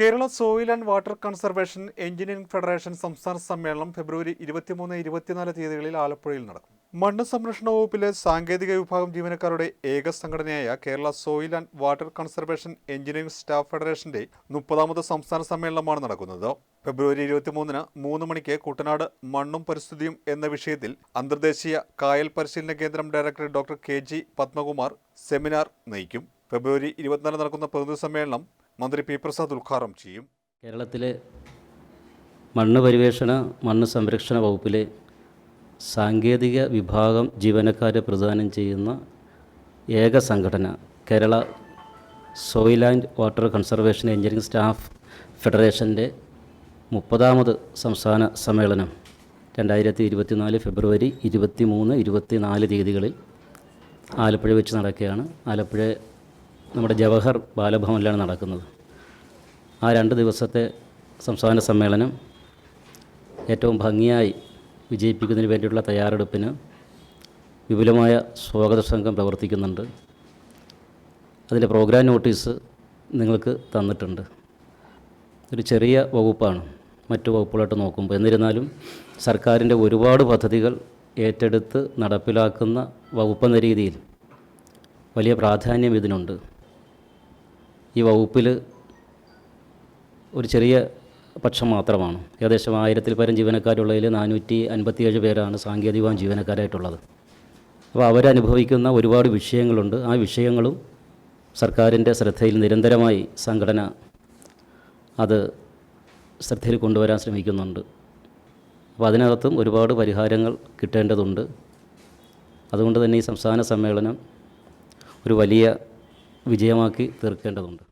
Kerala soil and water conservation engineering federation സംസ്ഥാന സമ്മേളനം ഫെബ്രുവരി ഇരുപത്തിമൂന്ന് ഇരുപത്തിനാല് തീയതികളിൽ ആലപ്പുഴയിൽ നടക്കും. മണ്ണ് സംരക്ഷണ വകുപ്പിലെ സാങ്കേതിക വിഭാഗം ജീവനക്കാരുടെ ഏക സംഘടനയായ Kerala soil and water conservation engineering staff ഫെഡറേഷന്റെ മുപ്പതാമത് സംസ്ഥാന സമ്മേളനമാണ് നടക്കുന്നത്. ഫെബ്രുവരി ഇരുപത്തിമൂന്നിന് മൂന്ന് മണിക്ക് കുട്ടനാട് മണ്ണും പരിസ്ഥിതിയും എന്ന വിഷയത്തിൽ അന്തർദേശീയ കായൽ പരിശീലന കേന്ദ്രം director doctor K G Padmakumar seminar നയിക്കും. ഫെബ്രുവരി ഇരുപത്തിനാല് നടക്കുന്ന പ്രതിനിധി സമ്മേളനം മന്ത്രി പി പ്രസാദ് ഉദ്ഘാടനം ചെയ്യും. കേരളത്തിലെ മണ്ണ് പരിവേഷണ മണ്ണ് സംരക്ഷണ വകുപ്പിലെ സാങ്കേതിക വിഭാഗം ജീവനക്കാരെ പ്രദാനം ചെയ്യുന്ന ഏക സംഘടന Kerala soil and water conservation engineering staff ഫെഡറേഷന്റെ മുപ്പതാമത് സംസ്ഥാന സമ്മേളനം രണ്ടായിരത്തി ഇരുപത്തിനാല് ഫെബ്രുവരി ഇരുപത്തി മൂന്ന് ഇരുപത്തിനാല് തീയതികളിൽ ആലപ്പുഴ വെച്ച് നടക്കുകയാണ്. ആലപ്പുഴ നമ്മുടെ ജവഹർ ബാലഭവനിലാണ് നടക്കുന്നത്. ആ രണ്ട് ദിവസത്തെ സംസ്ഥാന സമ്മേളനം ഏറ്റവും ഭംഗിയായി വിജയിപ്പിക്കുന്നതിന് വേണ്ടിയുള്ള തയ്യാറെടുപ്പിന് വിപുലമായ സ്വാഗത സംഘം പ്രവർത്തിക്കുന്നുണ്ട്. അതിന്റെ പ്രോഗ്രാം നോട്ടീസ് നിങ്ങൾക്ക് തന്നിട്ടുണ്ട്. ഒരു ചെറിയ വകുപ്പാണ് മറ്റു വകുപ്പുകളായിട്ട് നോക്കുമ്പോൾ. എന്നിരുന്നാലും സർക്കാരിന്റെ ഒരുപാട് പദ്ധതികൾ ഏറ്റെടുത്ത് നടപ്പിലാക്കുന്ന വകുപ്പെന്ന രീതിയിൽ വലിയ പ്രാധാന്യം ഇതിനുണ്ട്. ഈ വകുപ്പിൽ ഒരു ചെറിയ പക്ഷം മാത്രമാണ്. ഏകദേശം ആയിരത്തിൽ പരം ജീവനക്കാരുള്ളതിൽ നാനൂറ്റി അൻപത്തിയേഴ് പേരാണ് സാങ്കേതികവും ജീവനക്കാരായിട്ടുള്ളത്. അപ്പോൾ അവരനുഭവിക്കുന്ന ഒരുപാട് വിഷയങ്ങളുണ്ട്. ആ വിഷയങ്ങളും സർക്കാരിന്റെ ശ്രദ്ധയിൽ നിരന്തരമായി സംഘടന അത് ശ്രദ്ധയിൽ കൊണ്ടുവരാൻ ശ്രമിക്കുന്നുണ്ട്. അപ്പോൾ അതിനകത്തും ഒരുപാട് പരിഹാരങ്ങൾ കിട്ടേണ്ടതുണ്ട്. അതുകൊണ്ട് തന്നെ ഈ സംസ്ഥാന സമ്മേളനം ഒരു വലിയ വിജയമാക്കി തീർക്കേണ്ടതുണ്ട്.